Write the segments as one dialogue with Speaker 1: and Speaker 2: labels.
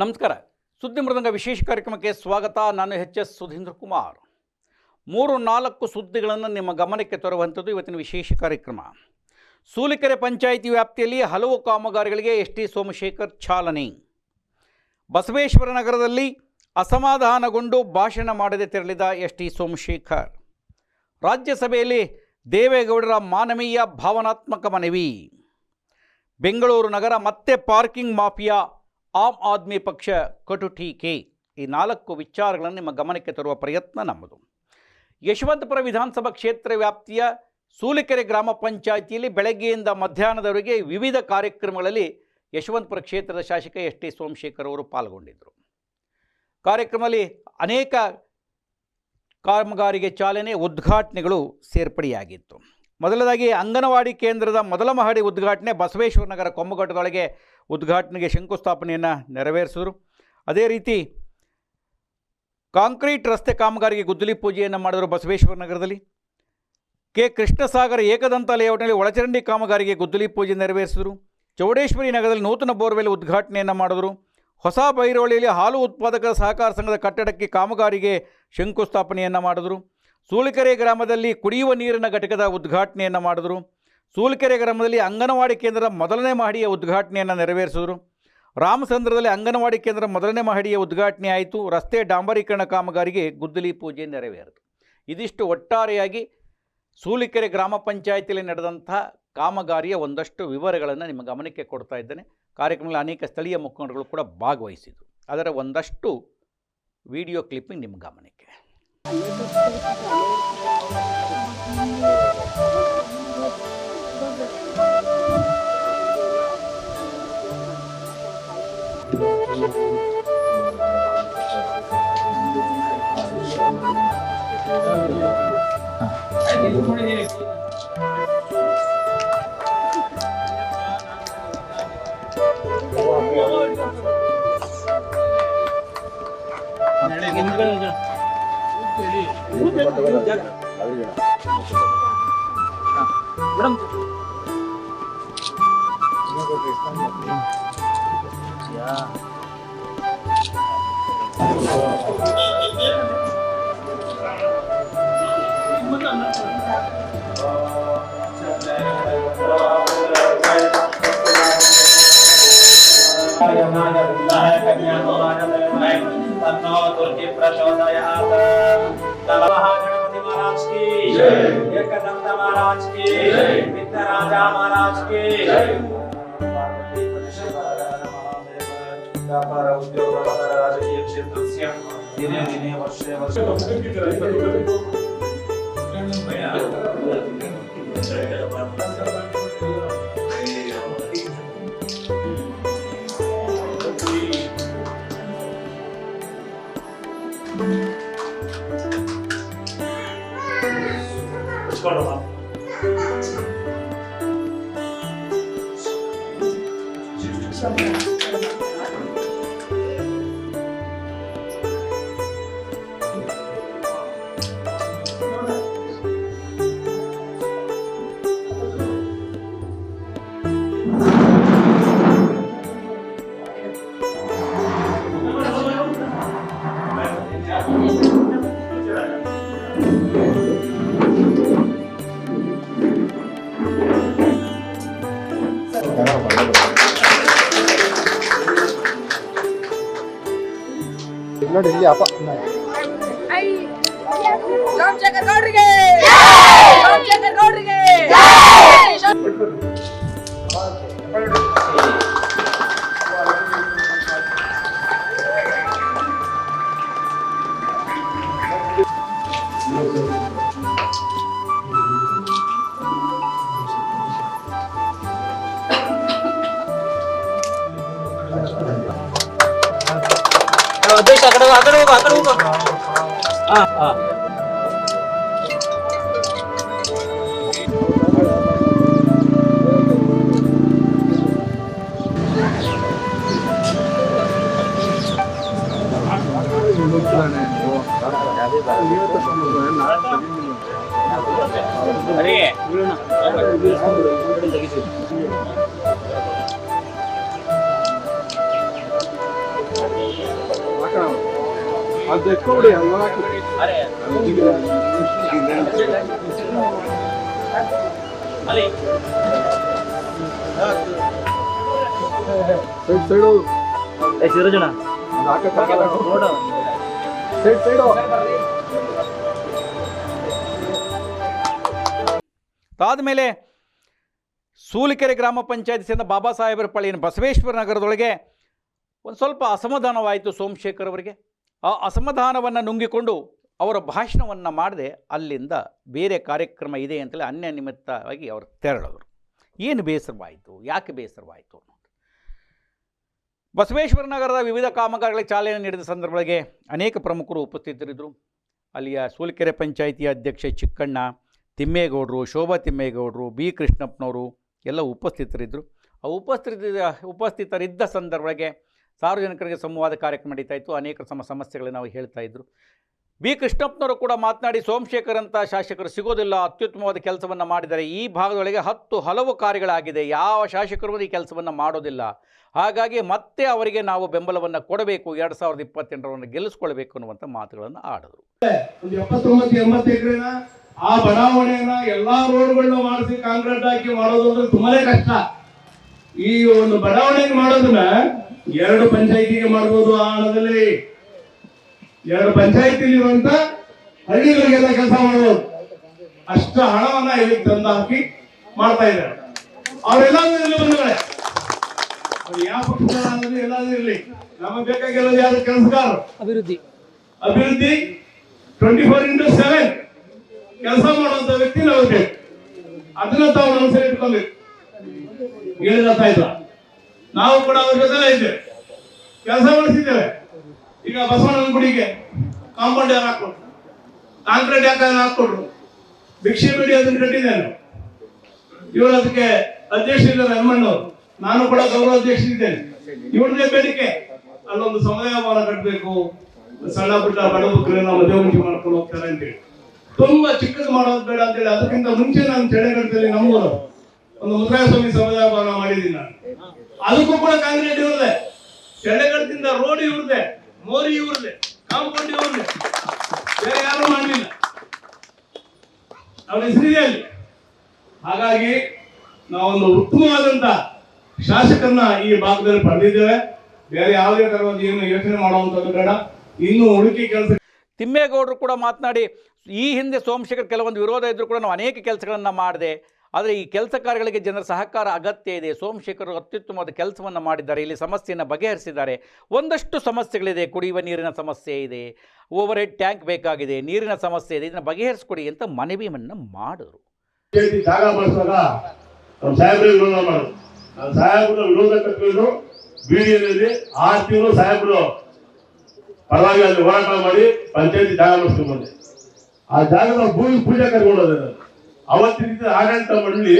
Speaker 1: ನಮಸ್ಕಾರ. ಸುದ್ದಿ ಮೃದಂಗ ವಿಶೇಷ ಕಾರ್ಯಕ್ರಮಕ್ಕೆ ಸ್ವಾಗತ. ನಾನು ಎಚ್ ಎಸ್ ಸುಧೀಂದ್ರ ಕುಮಾರ್. ಮೂರು ನಾಲ್ಕು ಸುದ್ದಿಗಳನ್ನು ನಿಮ್ಮ ಗಮನಕ್ಕೆ ತರುವಂಥದ್ದು ಇವತ್ತಿನ ವಿಶೇಷ ಕಾರ್ಯಕ್ರಮ. ಸೂಲಿಕೆರೆ ಪಂಚಾಯಿತಿ ವ್ಯಾಪ್ತಿಯಲ್ಲಿ ಹಲವು ಕಾಮಗಾರಿಗಳಿಗೆ ಎಸ್ ಟಿ ಸೋಮಶೇಖರ್ ಚಾಲನೆ. ಬಸವೇಶ್ವರ ನಗರದಲ್ಲಿ ಅಸಮಾಧಾನಗೊಂಡು ಭಾಷಣ ಮಾಡದೆ ತೆರಳಿದ ಎಸ್ ಟಿ ಸೋಮಶೇಖರ್. ರಾಜ್ಯಸಭೆಯಲ್ಲಿ ದೇವೇಗೌಡರ ಮಾನವೀಯ ಭಾವನಾತ್ಮಕ ಮನವಿ. ಬೆಂಗಳೂರು ನಗರ ಮತ್ತೆ ಪಾರ್ಕಿಂಗ್ ಮಾಫಿಯಾ ಆಮ್ ಆದ್ಮಿ ಪಕ್ಷ ಕಟು ಟೀಕೆ. ಈ ನಾಲ್ಕು ವಿಚಾರಗಳನ್ನು ನಿಮ್ಮ ಗಮನಕ್ಕೆ ತರುವ ಪ್ರಯತ್ನ ನಮ್ಮದು. ಯಶವಂತಪುರ ವಿಧಾನಸಭಾ ಕ್ಷೇತ್ರ ವ್ಯಾಪ್ತಿಯ ಸೂಲಿಕೆರೆ ಗ್ರಾಮ ಪಂಚಾಯಿತಿಯಲ್ಲಿ ಬೆಳಗ್ಗೆಯಿಂದ ಮಧ್ಯಾಹ್ನದವರೆಗೆ ವಿವಿಧ ಕಾರ್ಯಕ್ರಮಗಳಲ್ಲಿ ಯಶವಂತಪುರ ಕ್ಷೇತ್ರದ ಶಾಸಕ ಎಸ್ ಟಿ ಸೋಮಶೇಖರ್ ಅವರು ಪಾಲ್ಗೊಂಡಿದ್ದರು. ಕಾರ್ಯಕ್ರಮದಲ್ಲಿ ಅನೇಕ ಕಾಮಗಾರಿಗೆ ಚಾಲನೆ, ಉದ್ಘಾಟನೆಗಳು ಸೇರ್ಪಡೆಯಾಗಿತ್ತು. ಮೊದಲದಾಗಿ ಅಂಗನವಾಡಿ ಕೇಂದ್ರದ ಮೊದಲ ಮಹಡಿ ಉದ್ಘಾಟನೆ ಬಸವೇಶ್ವರ ನಗರ ಕೊಂಬಘಟ್ಟದೊಳಗೆ ಉದ್ಘಾಟನೆಗೆ ಶಂಕುಸ್ಥಾಪನೆಯನ್ನು ನೆರವೇರಿಸಿದರು. ಅದೇ ರೀತಿ ಕಾಂಕ್ರೀಟ್ ರಸ್ತೆ ಕಾಮಗಾರಿಗೆ ಗುದ್ದಲಿ ಪೂಜೆಯನ್ನು ಮಾಡಿದರು ಬಸವೇಶ್ವರ ನಗರದಲ್ಲಿ. ಕೆ. ಕೃಷ್ಣಸಾಗರ ಏಕದಂತ ಲೇಔಟ್ನಲ್ಲಿ ಒಳಚರಂಡಿ ಕಾಮಗಾರಿಗೆ ಗುದ್ದಲಿ ಪೂಜೆ ನೆರವೇರಿಸಿದರು. ಚೌಡೇಶ್ವರಿ ನಗರದಲ್ಲಿ ನೂತನ ಬೋರ್ವೆಲ್ ಉದ್ಘಾಟನೆಯನ್ನು ಮಾಡಿದರು. ಹೊಸ ಬೈರೋಳಿಯಲ್ಲಿ ಹಾಲು ಉತ್ಪಾದಕರ ಸಹಕಾರ ಸಂಘದ ಕಟ್ಟಡಕ್ಕೆ ಕಾಮಗಾರಿಗೆ ಶಂಕುಸ್ಥಾಪನೆಯನ್ನು ಮಾಡಿದರು. ಸೂಳಿಕೆರೆ ಗ್ರಾಮದಲ್ಲಿ ಕುಡಿಯುವ ನೀರಿನ ಘಟಕದ ಉದ್ಘಾಟನೆಯನ್ನು ಮಾಡಿದರು. ಸೂಲಿಕೆರೆ ಗ್ರಾಮದಲ್ಲಿ ಅಂಗನವಾಡಿ ಕೇಂದ್ರ ಮೊದಲನೇ ಮಹಡಿಯ ಉದ್ಘಾಟನೆಯನ್ನು ನೆರವೇರಿಸಿದರು. ರಾಮಚಂದ್ರದಲ್ಲಿ ಅಂಗನವಾಡಿ ಕೇಂದ್ರ ಮೊದಲನೇ ಮಹಡಿಯ ಉದ್ಘಾಟನೆ ಆಯಿತು. ರಸ್ತೆ ಡಾಂಬರೀಕರಣ ಕಾಮಗಾರಿಗೆ ಗುದ್ದಲಿ ಪೂಜೆ ನೆರವೇರಿತು. ಇದಿಷ್ಟು ಒಟ್ಟಾರೆಯಾಗಿ ಸೂಲಿಕೆರೆ ಗ್ರಾಮ ಪಂಚಾಯತಿಯಲ್ಲಿ ನಡೆದಂಥ ಕಾಮಗಾರಿಯ ಒಂದಷ್ಟು ವಿವರಗಳನ್ನು ನಿಮ್ಮ ಗಮನಕ್ಕೆ ಕೊಡ್ತಾ ಇದ್ದೇನೆ. ಕಾರ್ಯಕ್ರಮದಲ್ಲಿ ಅನೇಕ ಸ್ಥಳೀಯ ಮುಖಂಡರುಗಳು ಕೂಡ ಭಾಗವಹಿಸಿದರು. ಅದರ ಒಂದಷ್ಟು ವಿಡಿಯೋ ಕ್ಲಿಪ್ಪಿಂಗ್ ನಿಮ್ಮ ಗಮನಕ್ಕೆ.
Speaker 2: Yeah. महाराज की जय। एकदंत महाराज की ವ್ಯಾಪಾರ ಉದ್ಯೋಗ ವ್ಯವಹಾರ ರಾಜಕೀಯ ಕ್ಷೇತ್ರ ಸಿಎಂ ದಿನೇ ದಿನೇ ವರ್ಷ ವರ್ಷ Let's go to
Speaker 3: ನೋಡಿ ಇಲ್ಲಿ ಅಪ್ಪ 啊啊。ಅಲ್ವಾ
Speaker 2: ಅಲ್ಲಿ.
Speaker 3: ಸೈಡ್
Speaker 1: ಮೇಲೆ ಸೂಲಿಕೆರೆ ಗ್ರಾಮ ಪಂಚಾಯತ್ ಸೇರಿದ ಬಾಬಾ ಸಾಹೇಬರ ಪಳ್ಳಿಯ ಬಸವೇಶ್ವರ ನಗರದೊಳಗೆ ಒಂದು ಸ್ವಲ್ಪ ಅಸಮಾಧಾನವಾಯಿತು ಸೋಮಶೇಖರ್ ಅವರಿಗೆ. ಆ ಅಸಮಾಧಾನವನ್ನು ನುಂಗಿಕೊಂಡು ಅವರ ಭಾಷಣವನ್ನು ಮಾಡದೆ ಅಲ್ಲಿಂದ ಬೇರೆ ಕಾರ್ಯಕ್ರಮ ಇದೆ ಅಂತೇಳಿ ಅನ್ಯ ನಿಮಿತ್ತವಾಗಿ ಅವರು ತೆರಳಿದರು ಏನು ಬೇಸರವಾಯಿತು? ಯಾಕೆ ಬೇಸರವಾಯಿತು ಬಸವೇಶ್ವರ ನಗರದ ವಿವಿಧ ಕಾಮಗಾರಿಗಳಿಗೆ ಚಾಲನೆ ನೀಡಿದ ಸಂದರ್ಭಗಳಿಗೆ ಅನೇಕ ಪ್ರಮುಖರು ಉಪಸ್ಥಿತರಿದ್ದರು. ಅಲ್ಲಿಯ ಸೂಲ್ಕೆರೆ ಪಂಚಾಯಿತಿಯ ಅಧ್ಯಕ್ಷ ಚಿಕ್ಕಣ್ಣ, ತಿಮ್ಮೇಗೌಡರು, ಶೋಭಾ ತಿಮ್ಮೇಗೌಡರು, ಬಿ ಕೃಷ್ಣಪ್ಪನವರು ಎಲ್ಲ ಉಪಸ್ಥಿತರಿದ್ದರು. ಆ ಉಪಸ್ಥಿತ, ಉಪಸ್ಥಿತರಿದ್ದ ಸಂದರ್ಭಗಳಿಗೆ ಸಾರ್ವಜನಿಕರಿಗೆ ಸಂವಾದ ಕಾರ್ಯಕ್ರಮ ನಡೀತಾ ಇತ್ತು. ಅನೇಕ ಸಮ ಸಮಸ್ಯೆಗಳನ್ನು ನಾವು ಹೇಳ್ತಾ ಇದ್ದರು ಬಿ. ಕೃಷ್ಣಪ್ಪನವರು ಕೂಡ ಮಾತನಾಡಿ ಸೋಮಶೇಖರ್ ಅಂತ ಶಾಸಕರು ಸಿಗೋದಿಲ್ಲ. ಅತ್ಯುತ್ತಮವಾದ ಕೆಲಸವನ್ನು ಮಾಡಿದ್ದಾರೆ. ಈ ಭಾಗದೊಳಗೆ ಹತ್ತು ಹಲವು ಕಾರ್ಯಗಳಾಗಿದೆ. ಯಾವ ಶಾಸಕರು ಈ ಕೆಲಸವನ್ನು ಮಾಡೋದಿಲ್ಲ. ಹಾಗಾಗಿ ಮತ್ತೆ ಅವರಿಗೆ ನಾವು ಬೆಂಬಲವನ್ನು ಕೊಡಬೇಕು. ಎರಡು ಸಾವಿರದ ಇಪ್ಪತ್ತೆಂಟರವನ್ನು ಗೆಲ್ಲಿಸ್ಕೊಳ್ಬೇಕು ಅನ್ನುವಂಥ ಮಾತುಗಳನ್ನು ಆಡಿದರು.
Speaker 4: ಆ ಬಡಾವಣೆಯನ್ನ ಎಲ್ಲಾ ರೋಡ್ಗಳನ್ನ ಮಾಡಿಸಿ ಕಾಂಕ್ರೀಟ್ ಹಾಕಿ ಮಾಡೋದು ಅಂದ್ರೆ ತುಂಬಾನೇ ಕಷ್ಟ. ಈ ಒಂದು ಬಡಾವಣೆ ಮಾಡೋದನ್ನ ಎರಡು ಪಂಚಾಯಿತಿಗೆ ಮಾಡ್ಬೋದು ಆ ಹಣದಲ್ಲಿ. ಎರಡು ಪಂಚಾಯಿತಿಲಿ ಇರುವಂತ ಹಳ್ಳಿಗಳಿಗೆಲ್ಲ ಕೆಲಸ ಮಾಡ್ಬೋದು. ಅಷ್ಟು ಹಣವನ್ನ ಇಲ್ಲಿ ತಂದು ಹಾಕಿ ಮಾಡ್ತಾ ಇದ್ದಾರೆ. ಅವರೆಲ್ಲ ಬಂಧುಗಳೇ. ಯಾವ ಎಲ್ಲಾದ್ರೂ ಇರ್ಲಿ. ನಮಗೆ ಬೇಕಾಗಿರೋದು ಯಾರು? ಕೆಲಸಗಾರ ಅಭಿವೃದ್ಧಿ. ಟ್ವೆಂಟಿ ಫೋರ್ ಇಂಟು ಸೆವೆನ್ ಕೆಲಸ ಮಾಡುವಂತ ವ್ಯಕ್ತಿ ನಾವು ಅದನ್ನ ತಾವು ಮನಸ್ಸಲ್ಲಿ ಇಟ್ಕೊಂಡ್ಬೇಕು ಹೇಳಿದ ಇಲ್ಲ ನಾವು ಕೂಡ ಅವ್ರ ಜೊತೆಲೇ ಇದ್ದೇವೆ. ಕೆಲಸ ಮಾಡಿಸಿದ್ದೇವೆ ಈಗ ಬಸವಣ್ಣನ ಗುಡಿಗೆ ಕಾಂಪೌಂಡ್ ಯಾರು ಹಾಕೊಟ್ರು ಕಾಂಕ್ರೀಟ್ ಯಾಕೆ ಹಾಕೊಟ್ರು ಭಿಕ್ಷೆ ಬಿಡಿ ಅದನ್ನ ಕಟ್ಟಿದ್ದೇನೆ ಇವರು ಅದಕ್ಕೆ ಅಧ್ಯಕ್ಷರಿದ್ದಾರೆ ಹನುಮಣ್ಣವರು. ನಾನು ಕೂಡ ಗೌರವ ಅಧ್ಯಕ್ಷರಿದ್ದೇನೆ ಇವ್ರದೇ ಬೇಡಿಕೆ. ಅಲ್ಲೊಂದು ಸಮುದಾಯ ಭವನ ಕಟ್ಟಬೇಕು ಸಣ್ಣ ಪುಟ್ಟ ಬಡಬಗ್ಗರನ್ನ ಮದುವೆ ಮುಂಚೆ ಮಾಡ್ಕೊಂಡು ಹೋಗ್ತಾರೆ ಅಂತೇಳಿ. ತುಂಬಾ ಚಿಕ್ಕದು ಮಾಡೋದು ಬೇಡ ಅಂತೇಳಿ ಅದಕ್ಕಿಂತ ಮುಂಚೆ ನಾನು ಚಳಿಗಡದಲ್ಲಿ ನಮ್ಮೂರು. ಒಂದು ಮುದ್ರಾಯ ಸ್ವಾಮಿ ಸಮುದಾಯ ಭವನ ಮಾಡಿದ್ದೀನಿ ನಾನು. ಅದಕ್ಕೂ ಕೂಡ ಕಾಂಕ್ರೀಟ್ ಇವ್ರದೆ ಚಳಿಗಡದಿಂದ ರೋಡ್ ಇವ್ರದೆ ಮೋರಿ ಇವ್ರದೆ ಕಾಂಪೌಂಡ್ ಇವ್ರದೆ ಬೇರೆ ಯಾರು ಮಾಡಲಿಲ್ಲ. ಅವ್ರ ಹೆಸರಿದೆ ಅಲ್ಲಿ. ಹಾಗಾಗಿ ನಾವೊಂದು ಉತ್ತಮವಾದಂತ ಶಾಸಕರನ್ನ ಈ ಭಾಗದಲ್ಲಿ ಪಡೆದಿದ್ದೇವೆ. ಬೇರೆ ಯಾವುದೇ ತರವಾದ ಏನು ಯೋಚನೆ ಮಾಡುವಂಥದ್ದು ಬೇಡ. ಇನ್ನು ಹುಡುಕಿ ಕೆಲಸ
Speaker 1: ತಿಮ್ಮೇಗೌಡರು ಕೂಡ ಮಾತನಾಡಿ, ಈ ಹಿಂದೆ ಸೋಮಶೇಖರ್ ಕೆಲವೊಂದು ವಿರೋಧ ಇದ್ರು ಕೂಡ ನಾವು ಅನೇಕ ಕೆಲಸಗಳನ್ನು ಮಾಡಿದೆ. ಆದರೆ ಈ ಕೆಲಸ ಕಾರ್ಯಗಳಿಗೆ ಜನರ ಸಹಕಾರ ಅಗತ್ಯ ಇದೆ. ಸೋಮಶೇಖರ್ ಅತ್ಯುತ್ತಮವಾದ ಕೆಲಸವನ್ನು ಮಾಡಿದ್ದಾರೆ. ಇಲ್ಲಿ ಸಮಸ್ಯೆಯನ್ನು ಬಗೆಹರಿಸಿದ್ದಾರೆ. ಒಂದಷ್ಟು ಸಮಸ್ಯೆಗಳಿದೆ. ಕುಡಿಯುವ ನೀರಿನ ಸಮಸ್ಯೆ ಇದೆ. ಓವರ್ ಹೆಡ್ ಟ್ಯಾಂಕ್ ಬೇಕಾಗಿದೆ. ನೀರಿನ ಸಮಸ್ಯೆ ಇದೆ. ಇದನ್ನು ಬಗೆಹರಿಸ್ಕೊಡಿ ಅಂತ ಮನವಿಯನ್ನು ಮಾಡಿದ್ರು.
Speaker 4: ಪರವಾಗಿ ಅಲ್ಲಿ ಹೋರಾಟ ಮಾಡಿ ಪಂಚಾಯತಿ ಜಾಗ ಮಾಡಿಸ್ಕೊಂಡು ಆ ಜಾಗದ ಭೂಮಿ ಪೂಜೆ ಕರ್ಕೊಂಡು ಅವತ್ತಿನ ಆಡಳಿತ ಮಂಡಳಿ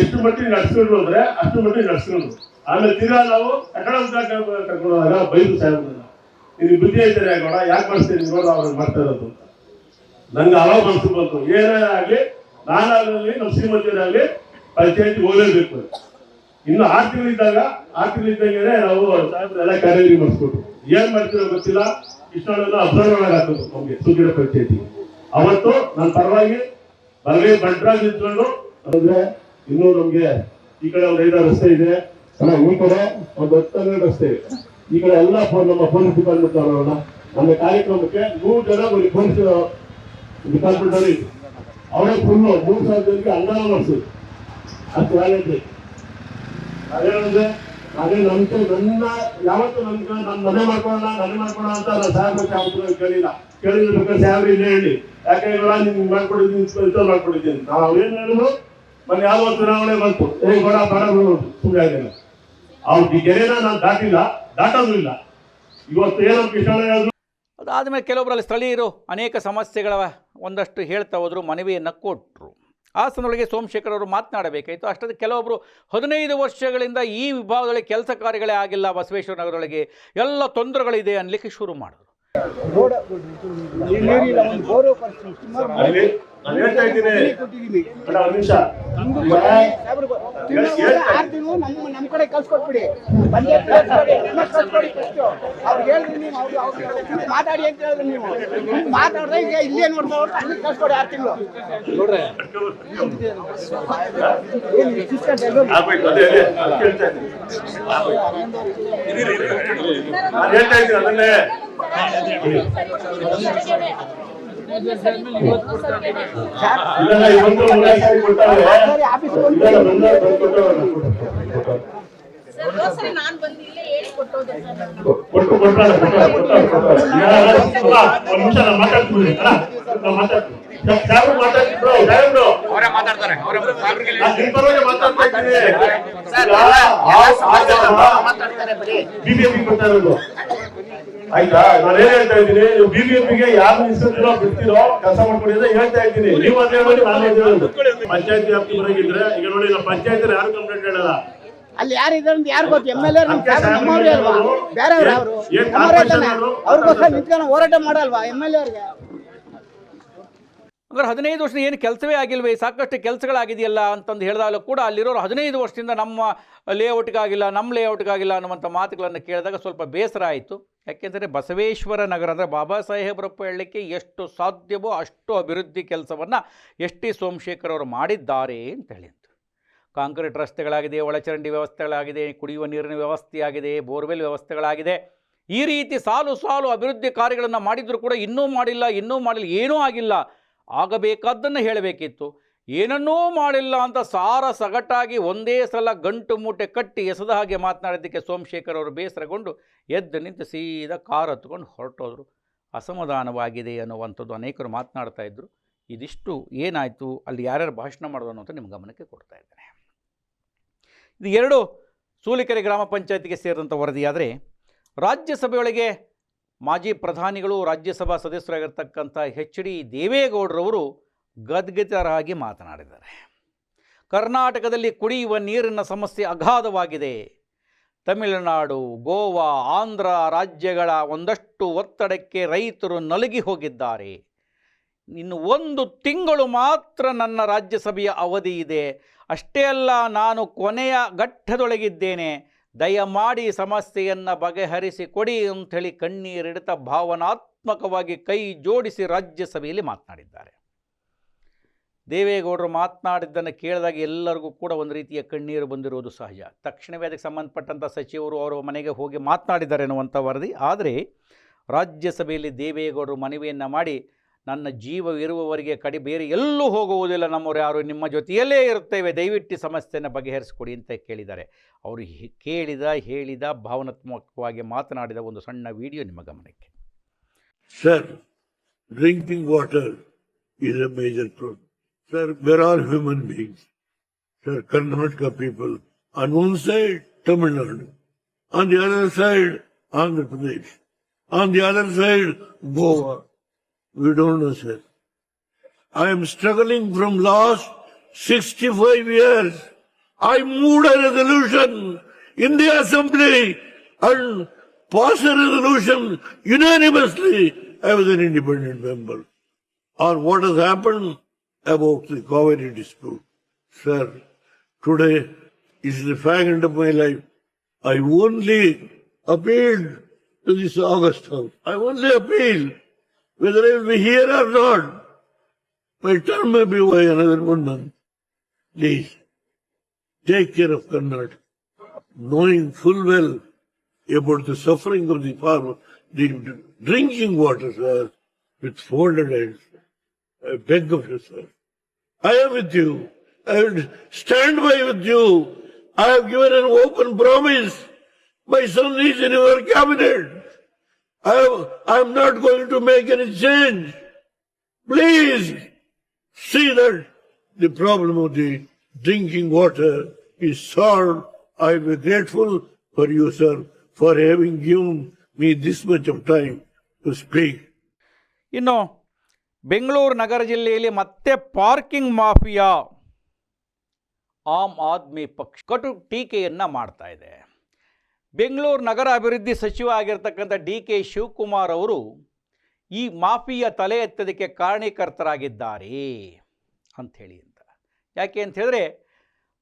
Speaker 4: ಎಷ್ಟು ಮಟ್ಟಿಗೆ ನಡ್ಸ್ಕೊಂಡ್ರು ಅಂದ್ರೆ ಅಷ್ಟು ಮಟ್ಟಿಗೆ ನಡ್ಸ್ಕೊಂಡ್ರು. ಆಮೇಲೆ ತೀರಾ ನಾವು ಕಟ್ಟಡ ಉದ್ಘಾಟನೆ ಬೈದು ಸಾಹೇಬ್ರನ್ನ ಇದು ಬುದ್ಧಿ ಐತಾರೆ ಗೌಡ ಯಾಕೆ ಮಾಡಿಸ್ತೀನಿ ನೋಡ ಅವ್ರಿಗೆ ಮಾಡ್ತಾ ಇರೋದು ಅಂತ. ನಂಗೆ ಅವಾಗ ಮನಸ್ಸು ಬಂತು. ಏನೇ ಆಗಲಿ, ನಾನಾಗಲಿ ನಮ್ಮ ಶ್ರೀಮಂತರಾಗಲಿ ಪಂಚಾಯತಿ ಹೋಗಲೇಬೇಕು ಇನ್ನು ಆರು ತಿಂಗಳಿದ್ದಾಗ, ಆರು ತಿಂಗಳಿದ್ದಂಗೆ ನಾವು ಎಲ್ಲ ಕಾರ್ಯಗಳಿಗೆ ಮಾಡಿಸ್ಕೊಟ್ರು. ಏನ್ ಮಾಡ್ತೀರೋ ಗೊತ್ತಿಲ್ಲ. ಇಷ್ಟೊಂದೆಲ್ಲ ಅಬ್ಸರ್ವ್ ಒಳಗೆ ಹಾಕೋದು ನಮಗೆ ಸುಗಿಡ ಪಂಚಾಯತಿ. ಅವತ್ತು ನನ್ನ ಪರವಾಗಿ ಬಲಗೈ ಬಂಟ್ರಾಗಿ ನಿಂತ್ಕೊಂಡು ಅಂದ್ರೆ ಇನ್ನೂ ನಮ್ಗೆ ಈ ಕಡೆ ಒಂದು ಐದಾರು ರಸ್ತೆ ಇದೆ. ಅಲ್ಲ, ಈ ಕಡೆ ಒಂದು ಹತ್ತನ್ನೆರಡು ರಸ್ತೆ ಇದೆ. ಈ ಕಡೆ ಎಲ್ಲ ಫೋನ್ ನಮ್ಮ ಪೊಲೀಸ್ ಡಿಪಾರ್ಟ್ಮೆಂಟ್ ಅವರನ್ನ ನಮ್ಮ ಕಾರ್ಯಕ್ರಮಕ್ಕೆ ನೂರು ಜನ ಬರೀ ಪೊಲೀಸ್ ಡಿಪಾರ್ಟ್ಮೆಂಟ್ ಅವರು ಅವರೇ ಫುಲ್ ಮೂರು ಸಾವಿರ ಜನಕ್ಕೆ ಅನ್ನ ಮಾಡಿಸಿದ್ರು. ಅಷ್ಟು ವ್ಯಾಲಿಟಿ ಅದೇನಂದ್ರೆ ಅದೇ ನಂಬಿಕೆ ನನ್ನ, ಯಾವತ್ತು ನಂಬಿಕೆ ನನ್ನ ಮನೆ ಮಾಡ್ಕೊಳ್ಳೋಣ ಮನೆ ಮಾಡ್ಕೊಳ್ಳೋಣ ಅಂತ ನಾನು ಸಾಹೇಬ್ ಯಾವತ್ತೂ ಕೇಳಿಲ್ಲ. ಕೇಳಿದ್ರೆ ಬೇಕಾದ್ರೆ ಸಾಹೇಬ್ರು ಇಲ್ಲೇ ಹೇಳಿ. ಯಾಕಂದ್ರೆ ನಿಮ್ಗೆ ಮಾಡ್ಕೊಡಿದ್ದೀನಿ ಸ್ಪೆಷಲ್ ಮಾಡ್ಕೊಡಿದ್ದೀನಿ. ನಾವು ಅವ್ರೇನು ಹೇಳಿದ್ರು ಮೊನ್ನೆ ಯಾವ ಚುನಾವಣೆ ಬಂತು. ಹೇಗೆ ಬಡ ಬಡ ಸುಮ್ಮನೆ ಆಗಿಲ್ಲ ಅವ್ರ ಗೆರೆನ ನಾನು ದಾಟಿಲ್ಲ. ದಾಟೋದು ಇಲ್ಲ. ಇವತ್ತು ಏನೋ ಕಿಶಾಣ ಹೇಳಿದ್ರು
Speaker 1: ಅದಾದಮೇಲೆ ಕೆಲವೊಬ್ಬರಲ್ಲಿ ಸ್ಥಳೀಯರು ಅನೇಕ ಸಮಸ್ಯೆಗಳ ಒಂದಷ್ಟು ಹೇಳ್ತಾ ಹೋದ್ರು, ಮನವಿಯನ್ನು ಕೊಟ್ಟರು ಆ ಸಂದರ್ಭದಲ್ಲಿ ಸೋಮಶೇಖರ್ ಅವರು ಮಾತನಾಡಬೇಕಾಯಿತು. ಅಷ್ಟೊಂದು ಕೆಲವೊಬ್ಬರು ಹದಿನೈದು ವರ್ಷಗಳಿಂದ ಈ ವಿಭಾಗದಲ್ಲಿ ಕೆಲಸ ಕಾರ್ಯಗಳೇ ಆಗಿಲ್ಲ ಬಸವೇಶ್ವರ ನಗರದೊಳಗೆ. ಎಲ್ಲ ತೊಂದರೆಗಳಿದೆ ಅನ್ಲಿಕ್ಕೆ ಶುರು ಮಾಡಿದ್ರು.
Speaker 4: ಅಲ್ಲಿ ನಾನು ಹೇಳ್ತಾ ಇದ್ದೀನಿ. ಅಣ್ಣ, ಒಂದ್ ನಿಮಿಷ.
Speaker 3: ಆರು ತಿಂಗಳು ನಮ್ಮ ನಮ್ಮ ಕಡೆ ಕಳ್ಸ್ಕೊಟ್ಬಿಡಿ. ಪಂಚಾಯತ್ ಕಳ್ಸ್ಕೊಡಿ ನಮ್ಮಲ್ಲಿ ಕಳ್ಸ್ಕೊಡಿ ಫಸ್ಟು ಅವ್ರಿಗೆ ಹೇಳಿದ್ರಿ ನೀವು ಅವ್ರು ಅವ್ರು ಮಾತಾಡಿ ಅಂತ ಹೇಳಿದ್ರು ನೀವು. ಮಾತಾಡಿದ್ರೆ ಈಗ ಇಲ್ಲೇ ಹೋಗ್ತಾ ಅಲ್ಲಿ ಕಳ್ಸ್ಕೊಡಿ ಆರು ತಿಂಗಳು.
Speaker 4: ಇದ್ದೀನಿ. ಹೇಳ್ತಾ ಇದ್ದೀನಿ ಅದನ್ನೇ. ಕೊಟ್ಟು ಕೊಟ್ಟಾರೆ, ಒಂದು. ಯಾರು? ನಿಮಿಷ ನಾನು ಮಾತಾಡ್ತೀನಿ ನಾನು ಮಾತಾಡ್ತೀನಿ ಸಾಹೇಬ್ರು ಮಾತಾಡ್ತಿದ್ರು ಸಾಹೇಬ್ರು ನಾನು ನಿಮ್ ಪರವಾಗಿ ಮಾತಾಡ್ತಾ ಇದ್ದೀನಿ ಬಿಬಿಎಂಪಿ ಕೊಡ್ತಾ ಇರೋದು ಆಯ್ತಾ? ನಾನೇನ್ ಹೇಳ್ತಾ ಇದ್ದೀನಿ? ನೀವು ಬಿಬಿಎಂಪಿಗೆ ಯಾರು ನಿಲ್ಸಿರ್ತೀರೋ ಬಿಡ್ತೀರೋ ಕೆಲಸ ಮಾಡ್ಕೊಡಿ ಅಂತ ಹೇಳ್ತಾ ಇದ್ದೀನಿ. ನೀವು ಅದೇ ಮಾಡಿ ನಾನು ಪಂಚಾಯತ್ ವ್ಯಾಪ್ತಿ ಬರಂಗಿದ್ರೆ ಈಗ ನೋಡಿ ನಾವು ಪಂಚಾಯತ್ ಯಾರು ಕಂಪ್ಲೇಂಟ್ ಹೇಳಲ್ಲ?
Speaker 3: ಅಲ್ಲಿ ಯಾರು ಇದಾರೆ ಅಂತ ಯಾರು ಗೊತ್ತು? ಎಂ ಎಲ್ ಎ ನಮ್ಮವ್ರೇ ಅಲ್ವಾ? ಅವರು?
Speaker 4: ಅವರು?
Speaker 3: ಅವ್ರಿಗೋಸ್ಕರ ನಿಂತ್ಕೊಂಡು ಹೋರಾಟ ಮಾಡಲ್ವಾ ಎಂ ಎಲ್ ಎ ಅವ್ರಿಗೆ?
Speaker 1: ಅಂದ್ರೆ ಹದಿನೈದು ವರ್ಷದ ಏನು ಕೆಲಸವೇ ಆಗಿಲ್ವೇ? ಸಾಕಷ್ಟು ಕೆಲಸಗಳಾಗಿದೆಯಲ್ಲ ಅಂತಂದು ಹೇಳಿದಾಗಲೂ ಕೂಡ ಅಲ್ಲಿರೋರು ಹದಿನೈದು ವರ್ಷದಿಂದ ನಮ್ಮ ಲೇಔಟ್ಗಾಗಿಲ್ಲ ನಮ್ಮ ಲೇಔಟ್ಗಾಗಿಲ್ಲ ಅನ್ನುವಂಥ ಮಾತುಗಳನ್ನು ಕೇಳಿದಾಗ ಸ್ವಲ್ಪ ಬೇಸರ ಆಯಿತು. ಯಾಕೆಂದರೆ ಬಸವೇಶ್ವರ ನಗರ ಅಂದರೆ ಬಾಬಾ ಸಾಹೇಬ್ರಪ್ಪ ಹೇಳಲಿಕ್ಕೆ ಎಷ್ಟು ಸಾಧ್ಯವೋ ಅಷ್ಟು ಅಭಿವೃದ್ಧಿ ಕೆಲಸವನ್ನು ಎಸ್ ಟಿ ಸೋಮಶೇಖರ್ ಅವರು ಮಾಡಿದ್ದಾರೆ ಅಂತ ಹೇಳಿತ್ತು ಕಾಂಕ್ರೀಟ್ ರಸ್ತೆಗಳಾಗಿದೆ, ಒಳಚರಂಡಿ ವ್ಯವಸ್ಥೆಗಳಾಗಿದೆ, ಕುಡಿಯುವ ನೀರಿನ ವ್ಯವಸ್ಥೆಯಾಗಿದೆ, ಬೋರ್ವೆಲ್ ವ್ಯವಸ್ಥೆಗಳಾಗಿದೆ. ಈ ರೀತಿ ಸಾಲು ಸಾಲು ಅಭಿವೃದ್ಧಿ ಕಾರ್ಯಗಳನ್ನು ಮಾಡಿದರೂ ಕೂಡ ಇನ್ನೂ ಮಾಡಿಲ್ಲ ಇನ್ನೂ ಮಾಡಿಲ್ಲ, ಏನೂ ಆಗಿಲ್ಲ. ಆಗಬೇಕಾದ್ದನ್ನು ಹೇಳಬೇಕಿತ್ತು. ಏನನ್ನೂ ಮಾಡಿಲ್ಲ ಅಂತ ಸಾರ ಸಗಟಾಗಿ ಒಂದೇ ಸಲ ಗಂಟು ಮೂಟೆ ಕಟ್ಟಿ ಎಸೆದ ಹಾಗೆ ಮಾತನಾಡಿದ್ದಕ್ಕೆ ಸೋಮಶೇಖರ್ ಅವರು ಬೇಸರಗೊಂಡು ಎದ್ದು ನಿಂತು ಸೀದಾ ಕಾರ್ ಹತ್ಕೊಂಡು ಹೊರಟೋದ್ರು. ಅಸಮಾಧಾನವಾಗಿದೆ ಅನ್ನುವಂಥದ್ದು ಅನೇಕರು ಮಾತನಾಡ್ತಾ ಇದ್ದರು ಇದಿಷ್ಟು ಏನಾಯಿತು? ಅಲ್ಲಿ ಯಾರ್ಯಾರು ಭಾಷಣ ಮಾಡೋದು ಅನ್ನೋದು ನಿಮ್ಮ ಗಮನಕ್ಕೆ ಕೊಡ್ತಾ ಇದ್ದೇನೆ. ಇದು ಎರಡು ಸೂಲಿಕೆರೆ ಗ್ರಾಮ ಪಂಚಾಯತಿಗೆ ಸೇರಿದಂಥ ವರದಿಯಾದರೆ, ರಾಜ್ಯಸಭೆಯೊಳಗೆ ಮಾಜಿ ಪ್ರಧಾನಿಗಳು, ರಾಜ್ಯಸಭಾ ಸದಸ್ಯರಾಗಿರ್ತಕ್ಕಂಥ ಎಚ್ ಡಿ ದೇವೇಗೌಡರವರು ಗದ್ಗದರಾಗಿ ಮಾತನಾಡಿದ್ದಾರೆ. ಕರ್ನಾಟಕದಲ್ಲಿ ಕುಡಿಯುವ ನೀರಿನ ಸಮಸ್ಯೆ ಅಗಾಧವಾಗಿದೆ. ತಮಿಳುನಾಡು, ಗೋವಾ, ಆಂಧ್ರ ರಾಜ್ಯಗಳ ಒಂದಷ್ಟು ಒತ್ತಡಕ್ಕೆ ರೈತರು ನಲುಗಿ ಹೋಗಿದ್ದಾರೆ. ಇನ್ನು ಒಂದು ತಿಂಗಳು ಮಾತ್ರ ನನ್ನ ರಾಜ್ಯಸಭೆಯ ಅವಧಿ ಇದೆ. ಅಷ್ಟೇ ಅಲ್ಲ, ನಾನು ಕೊನೆಯ ಘಟ್ಟದೊಳಗಿದ್ದೇನೆ. ದಯಮಾಡಿ ಸಮಸ್ಯೆಯನ್ನು ಬಗೆಹರಿಸಿ ಕೊಡಿ ಅಂಥೇಳಿ ಕಣ್ಣೀರಿಡಿತ ಭಾವನಾತ್ಮಕವಾಗಿ ಕೈ ಜೋಡಿಸಿ ರಾಜ್ಯಸಭೆಯಲ್ಲಿ ಮಾತನಾಡಿದ್ದಾರೆ. ದೇವೇಗೌಡರು ಮಾತನಾಡಿದ್ದನ್ನು ಕೇಳಿದಾಗ ಎಲ್ಲರಿಗೂ ಕೂಡ ಒಂದು ರೀತಿಯ ಕಣ್ಣೀರು ಬಂದಿರುವುದು ಸಹಜ. ತಕ್ಷಣವೇ ಅದಕ್ಕೆ ಸಂಬಂಧಪಟ್ಟಂಥ ಸಚಿವರು ಅವರ ಮನೆಗೆ ಹೋಗಿ ಮಾತನಾಡಿದ್ದಾರೆ ಅನ್ನುವಂಥ ವರದಿ. ಆದರೆ ರಾಜ್ಯಸಭೆಯಲ್ಲಿ ದೇವೇಗೌಡರು ಮನವಿಯನ್ನು ಮಾಡಿ, ನನ್ನ ಜೀವವಿರುವವರಿಗೆ ಕಡಿ ಬೇರೆ ಎಲ್ಲೂ ಹೋಗುವುದಿಲ್ಲ, ನಮ್ಮವರು ಯಾರು, ನಿಮ್ಮ ಜೊತೆಯಲ್ಲೇ ಇರುತ್ತೇವೆ, ದಯವಿಟ್ಟು ಸಮಸ್ಯೆಯನ್ನು ಬಗೆಹರಿಸಿಕೊಡಿ ಅಂತ ಕೇಳಿದ್ದಾರೆ. ಅವರು ಕೇಳಿದ, ಹೇಳಿದ, ಭಾವನಾತ್ಮಕವಾಗಿ ಮಾತನಾಡಿದ ಒಂದು ಸಣ್ಣ ವಿಡಿಯೋ ನಿಮ್ಮ ಗಮನಕ್ಕೆ.
Speaker 5: Sir drinking water is a major problem. Sir, we're all human beings. Sir, Karnataka people. On one side, Tamil Nadu. On the other side, Andhra Pradesh. On the other side, Goa. We don't know, sir. I am struggling from last 65 years. I moved a resolution in the assembly and passed a resolution unanimously. I was an independent member. On what has happened about the Kaveri dispute. Sir, today is the fact of my life. I only appealed to this August House. I only appeal whether I will be here or not. My term may be by another one month. Please, take care of Karnataka, knowing full well about the suffering of the farmer, the drinking water, sir, with folded hands. Uh, beg of yourself. I am with you. and stand by with you. I have given an open promise. My son is in your cabinet. I am, I am not going to make any change. Please see that the problem of the drinking water is solved. I am grateful for you, sir, for having given me this much of time to speak.
Speaker 1: You know, Bengaluru ನಗರ ಜಿಲ್ಲೆಯಲ್ಲಿ ಮತ್ತೆ parking mafia Aam Aadmi ಪಕ್ಷ ಕಟು ಟೀಕೆಯನ್ನು ಮಾಡ್ತಾ ಇದೆ. ಬೆಂಗಳೂರು ನಗರ ಅಭಿವೃದ್ಧಿ ಸಚಿವ ಆಗಿರ್ತಕ್ಕಂಥ D K Shivakumar ಅವರು ಈ ಮಾಫಿಯಾ ತಲೆ ಎತ್ತದಕ್ಕೆ ಕಾರಣೀಕರ್ತರಾಗಿದ್ದಾರೆ ಅಂಥೇಳಿ ಅಂತ. ಯಾಕೆ ಅಂತ ಹೇಳಿದ್ರೆ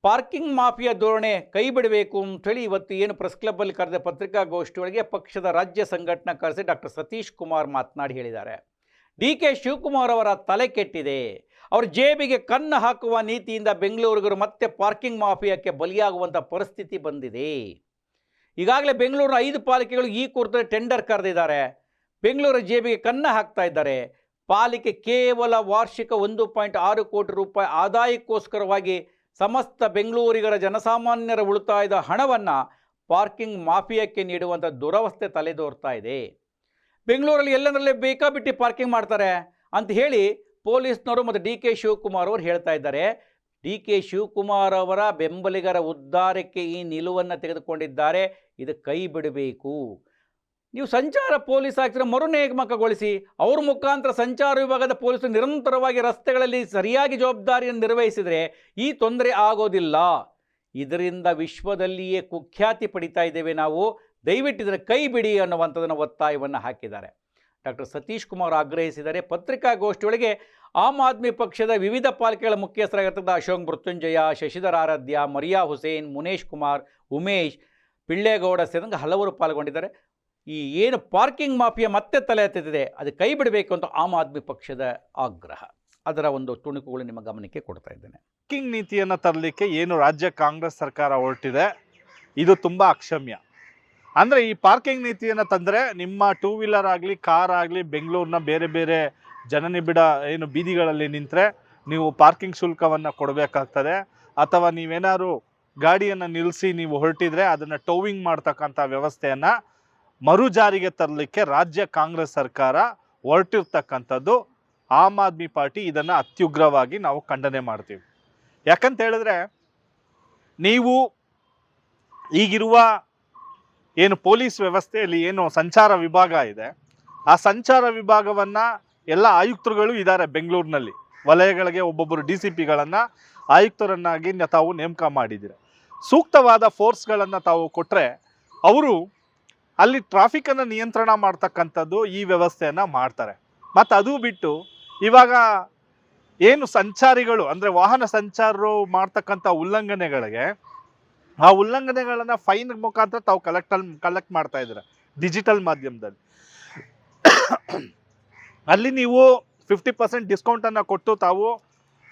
Speaker 1: ಪಾರ್ಕಿಂಗ್ ಮಾಫಿಯಾ ಧೋರಣೆ ಕೈ ಬಿಡಬೇಕು ಅಂಥೇಳಿ ಇವತ್ತು ಏನು ಪ್ರೆಸ್ ಕ್ಲಬ್ಬಲ್ಲಿ ಕರೆದ ಪತ್ರಿಕಾಗೋಷ್ಠಿಯೊಳಗೆ ಪಕ್ಷದ ರಾಜ್ಯ ಸಂಘಟನಾ ಕರೆಸಿ ಡಾಕ್ಟರ್ ಸತೀಶ್ ಕುಮಾರ್ ಮಾತನಾಡಿ ಹೇಳಿದ್ದಾರೆ. ಡಿ ಕೆ ಶಿವಕುಮಾರ್ ಅವರ ತಲೆ ಕೆಟ್ಟಿದೆ. ಅವ್ರ ಜೇಬಿಗೆ ಕಣ್ಣು ಹಾಕುವ ನೀತಿಯಿಂದ ಬೆಂಗಳೂರಿಗರು ಮತ್ತೆ ಪಾರ್ಕಿಂಗ್ ಮಾಫಿಯಾಕ್ಕೆ ಬಲಿಯಾಗುವಂಥ ಪರಿಸ್ಥಿತಿ ಬಂದಿದೆ. ಈಗಾಗಲೇ ಬೆಂಗಳೂರಿನ ಐದು ಪಾಲಿಕೆಗಳು ಈ ಕುರಿತು ಟೆಂಡರ್ ಕರೆದಿದ್ದಾರೆ. ಬೆಂಗಳೂರು ಜೇಬಿಗೆ ಕಣ್ಣು ಹಾಕ್ತಾ ಇದ್ದಾರೆ. ಪಾಲಿಕೆ ಕೇವಲ ವಾರ್ಷಿಕ ಒಂದು ಪಾಯಿಂಟ್ ಆರು ಕೋಟಿ ರೂಪಾಯಿ ಆದಾಯಕ್ಕೋಸ್ಕರವಾಗಿ ಸಮಸ್ತ ಬೆಂಗಳೂರಿಗರ ಜನಸಾಮಾನ್ಯರ ಉಳಿತಾಯದ ಹಣವನ್ನು ಪಾರ್ಕಿಂಗ್ ಮಾಫಿಯಾಕ್ಕೆ ನೀಡುವಂಥ ದುರವಸ್ಥೆ ತಲೆದೋರ್ತಾ ಇದೆ. ಬೆಂಗಳೂರಲ್ಲಿ ಎಲ್ಲದರಲ್ಲೇ ಬೇಕಾಬಿಟ್ಟು ಪಾರ್ಕಿಂಗ್ ಮಾಡ್ತಾರೆ ಅಂತ ಹೇಳಿ ಪೊಲೀಸ್ನವರು ಮತ್ತು ಡಿ ಕೆ ಶಿವಕುಮಾರ್ ಅವರು ಹೇಳ್ತಾ ಇದ್ದಾರೆ. ಡಿ ಕೆ ಶಿವಕುಮಾರ್ ಅವರ ಬೆಂಬಲಿಗರ ಉದ್ಧಾರಕ್ಕೆ ಈ ನಿಲುವನ್ನು ತೆಗೆದುಕೊಂಡಿದ್ದಾರೆ. ಇದು ಕೈ ಬಿಡಬೇಕು. ನೀವು ಸಂಚಾರ ಪೊಲೀಸ್ ಹಾಕಿದ್ರೆ ಮರು ನೇಮಕಗೊಳಿಸಿ ಅವ್ರ ಮುಖಾಂತರ ಸಂಚಾರ ವಿಭಾಗದ ಪೊಲೀಸರು ನಿರಂತರವಾಗಿ ರಸ್ತೆಗಳಲ್ಲಿ ಸರಿಯಾಗಿ ಜವಾಬ್ದಾರಿಯನ್ನು ನಿರ್ವಹಿಸಿದರೆ ಈ ತೊಂದರೆ ಆಗೋದಿಲ್ಲ. ಇದರಿಂದ ವಿಶ್ವದಲ್ಲಿಯೇ ಕುಖ್ಯಾತಿ ಪಡಿತಾ ಇದ್ದೇವೆ ನಾವು. ದಯವಿಟ್ಟು ಇದರ ಕೈ ಬಿಡಿ ಅನ್ನುವಂಥದ್ದನ್ನು ಒತ್ತಾಯವನ್ನು ಹಾಕಿದ್ದಾರೆ. ಡಾಕ್ಟರ್ ಸತೀಶ್ ಕುಮಾರ್ ಆಗ್ರಹಿಸಿದ್ದಾರೆ. ಪತ್ರಿಕಾಗೋಷ್ಠಿಯೊಳಗೆ ಆಮ್ ಆದ್ಮಿ ಪಕ್ಷದ ವಿವಿಧ ಪಾಲಿಕೆಗಳ ಮುಖ್ಯಸ್ಥರಾಗಿರ್ತಕ್ಕಂಥ ಅಶೋಕ್ ಮೃತ್ಯುಂಜಯ, ಶಶಿಧರ್ ಆರಾಧ್ಯ, ಮರಿಯಾ ಹುಸೇನ್, ಮುನೇಶ್ ಕುಮಾರ್, ಉಮೇಶ್, ಪಿಳ್ಳೇಗೌಡ ಸೇರಿದಂಗೆ ಹಲವರು ಪಾಲ್ಗೊಂಡಿದ್ದಾರೆ. ಈ ಏನು ಪಾರ್ಕಿಂಗ್ ಮಾಫಿಯಾ ಮತ್ತೆ ತಲೆ ಎತ್ತಿದೆ, ಅದು ಕೈ ಬಿಡಬೇಕು ಅಂತ ಆಮ್ ಆದ್ಮಿ ಪಕ್ಷದ ಆಗ್ರಹ. ಅದರ ಒಂದು ತುಣುಕುಗಳು ನಿಮ್ಮ ಗಮನಕ್ಕೆ ಕೊಡ್ತಾ ಇದ್ದೇನೆ.
Speaker 6: ಪಾರ್ಕಿಂಗ್ ನೀತಿಯನ್ನು ತರಲಿಕ್ಕೆ ಏನು ರಾಜ್ಯ ಕಾಂಗ್ರೆಸ್ ಸರ್ಕಾರ ಹೊರಟಿದೆ, ಇದು ತುಂಬ ಅಕ್ಷಮ್ಯ. ಅಂದರೆ ಈ ಪಾರ್ಕಿಂಗ್ ನೀತಿಯನ್ನು ತಂದರೆ ನಿಮ್ಮ ಟೂ ವೀಲರ್ ಆಗಲಿ ಕಾರ್ ಆಗಲಿ, ಬೆಂಗಳೂರಿನ ಬೇರೆ ಬೇರೆ ಜನನಿಬಿಡ ಏನು ಬೀದಿಗಳಲ್ಲಿ ನಿಂತರೆ ನೀವು ಪಾರ್ಕಿಂಗ್ ಶುಲ್ಕವನ್ನು ಕೊಡಬೇಕಾಗ್ತದೆ. ಅಥವಾ ನೀವೇನಾದ್ರು ಗಾಡಿಯನ್ನು ನಿಲ್ಲಿಸಿ ನೀವು ಹೊರಟಿದ್ರೆ ಅದನ್ನು ಟೋವಿಂಗ್ ಮಾಡ್ತಕ್ಕಂಥ ವ್ಯವಸ್ಥೆಯನ್ನು ಮರು ಜಾರಿಗೆ ತರಲಿಕ್ಕೆ ರಾಜ್ಯ ಕಾಂಗ್ರೆಸ್ ಸರ್ಕಾರ ಹೊರಟಿರ್ತಕ್ಕಂಥದ್ದು ಆಮ್ ಆದ್ಮಿ ಪಾರ್ಟಿ ಇದನ್ನು ಅತ್ಯುಗ್ರವಾಗಿ ನಾವು ಖಂಡನೆ ಮಾಡ್ತೀವಿ. ಯಾಕಂತ ಹೇಳಿದ್ರೆ ನೀವು ಈಗಿರುವ ಏನು ಪೊಲೀಸ್ ವ್ಯವಸ್ಥೆಯಲ್ಲಿ ಏನು ಸಂಚಾರ ವಿಭಾಗ ಇದೆ, ಆ ಸಂಚಾರ ವಿಭಾಗವನ್ನು ಎಲ್ಲ ಆಯುಕ್ತರುಗಳು ಇದ್ದಾರೆ ಬೆಂಗಳೂರಿನಲ್ಲಿ. ವಲಯಗಳಿಗೆ ಒಬ್ಬೊಬ್ಬರು ಡಿ ಸಿ ಪಿಗಳನ್ನು ಆಯುಕ್ತರನ್ನಾಗಿ ತಾವು ನೇಮಕ ಮಾಡಿದ್ದೀರ. ಸೂಕ್ತವಾದ ಫೋರ್ಸ್ಗಳನ್ನು ತಾವು ಕೊಟ್ಟರೆ ಅವರು ಅಲ್ಲಿ ಟ್ರಾಫಿಕನ್ನು ನಿಯಂತ್ರಣ ಮಾಡ್ತಕ್ಕಂಥದ್ದು ಈ ವ್ಯವಸ್ಥೆಯನ್ನು ಮಾಡ್ತಾರೆ. ಮತ್ತು ಅದು ಬಿಟ್ಟು ಇವಾಗ ಏನು ಸಂಚಾರಿಗಳು ಅಂದರೆ ವಾಹನ ಸಂಚಾರರು ಮಾಡ್ತಕ್ಕಂಥ ಉಲ್ಲಂಘನೆಗಳಿಗೆ ಆ ಉಲ್ಲಂಘನೆಗಳನ್ನು ಫೈನ್ ಮುಖಾಂತರ ತಾವು ಕಲೆಕ್ಟ್ ಕಲೆಕ್ಟ್ ಮಾಡ್ತಾ ಇದ್ದೀರ ಡಿಜಿಟಲ್ ಮಾಧ್ಯಮದಲ್ಲಿ. ಅಲ್ಲಿ ನೀವು ಫಿಫ್ಟಿ ಪರ್ಸೆಂಟ್ ಡಿಸ್ಕೌಂಟನ್ನು ಕೊಟ್ಟು ತಾವು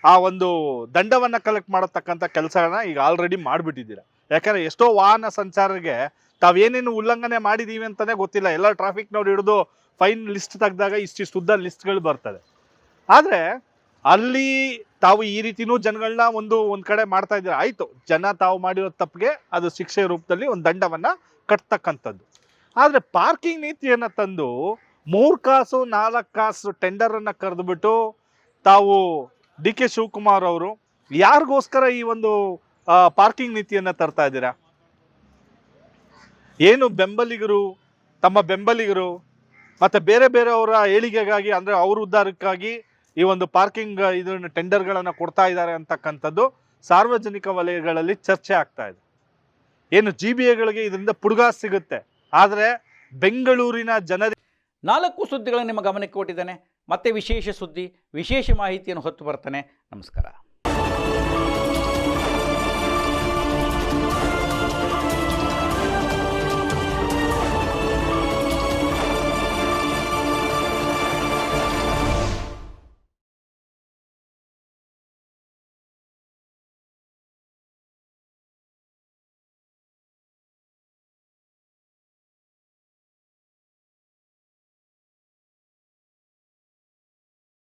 Speaker 6: ಆ ಒಂದು ದಂಡವನ್ನು ಕಲೆಕ್ಟ್ ಮಾಡತಕ್ಕಂಥ ಕೆಲಸಗಳನ್ನ ಈಗ ಆಲ್ರೆಡಿ ಮಾಡಿಬಿಟ್ಟಿದ್ದೀರ. ಯಾಕಂದರೆ ಎಷ್ಟೋ ವಾಹನ ಸಂಚಾರಿಗೆ ತಾವೇನೇನು ಉಲ್ಲಂಘನೆ ಮಾಡಿದ್ದೀವಿ ಅಂತಲೇ ಗೊತ್ತಿಲ್ಲ. ಎಲ್ಲ ಟ್ರಾಫಿಕ್ನವ್ರು ಹಿಡಿದು ಫೈನ್ ಲಿಸ್ಟ್ ತೆಗೆದಾಗ ಇಷ್ಟಿಷ್ಟು ಉದ್ದ ಲಿಸ್ಟ್ಗಳು ಬರ್ತದೆ ಆದರೆ ಅಲ್ಲಿ ತಾವು ಈ ರೀತಿನೂ ಜನಗಳನ್ನ ಒಂದು, ಒಂದ್ ಕಡೆ ಮಾಡ್ತಾ ಇದ್ದೀರಾ? ಆಯ್ತು. ಜನ ತಾವು ಮಾಡಿರೋ ತಪ್ಪಿಗೆ ಅದು ಶಿಕ್ಷೆ ರೂಪದಲ್ಲಿ ಒಂದು ದಂಡವನ್ನ ಕಟ್ತಕ್ಕಂಥದ್ದು. ಆದರೆ ಪಾರ್ಕಿಂಗ್ ನೀತಿಯನ್ನ ತಂದು ಮೂರು ಕಾಸು, ನಾಲ್ಕು ಕಾಸು ಟೆಂಡರನ್ನು ಕರೆದುಬಿಟ್ಟು ತಾವು ಡಿ ಕೆ ಶಿವಕುಮಾರ್ ಅವರು ಯಾರಿಗೋಸ್ಕರ ಈ ಒಂದು ಪಾರ್ಕಿಂಗ್ ನೀತಿಯನ್ನ ತರ್ತಾ ಇದ್ದೀರಾ? ಏನು ಬೆಂಬಲಿಗರು, ತಮ್ಮ ಬೆಂಬಲಿಗರು ಮತ್ತೆ ಬೇರೆ ಬೇರೆಯವರ ಏಳಿಗೆಗಾಗಿ ಅಂದ್ರೆ ಅವ್ರ ಉದ್ಧಾರಕ್ಕಾಗಿ ಈ ಒಂದು ಪಾರ್ಕಿಂಗ್ ಇದನ್ನು ಟೆಂಡರ್ಗಳನ್ನು ಕೊಡ್ತಾ ಇದ್ದಾರೆ ಅಂತಕ್ಕಂಥದ್ದು ಸಾರ್ವಜನಿಕ ವಲಯಗಳಲ್ಲಿ ಚರ್ಚೆ ಆಗ್ತಾ ಇದೆ. ಏನು ಜಿ ಬಿ ಎಗಳಿಗೆ ಇದರಿಂದ ಪುಡುಗ ಸಿಗುತ್ತೆ. ಆದರೆ ಬೆಂಗಳೂರಿನ ಜನರಿಗೆ
Speaker 1: ನಾಲ್ಕು ಸುದ್ದಿಗಳನ್ನು ನಿಮ್ಮ ಗಮನಕ್ಕೆ ಕೊಟ್ಟಿದ್ದೇನೆ. ಮತ್ತೆ ವಿಶೇಷ ಸುದ್ದಿ, ವಿಶೇಷ ಮಾಹಿತಿಯನ್ನು ಹೊತ್ತು ಬರ್ತಾನೆ. ನಮಸ್ಕಾರ.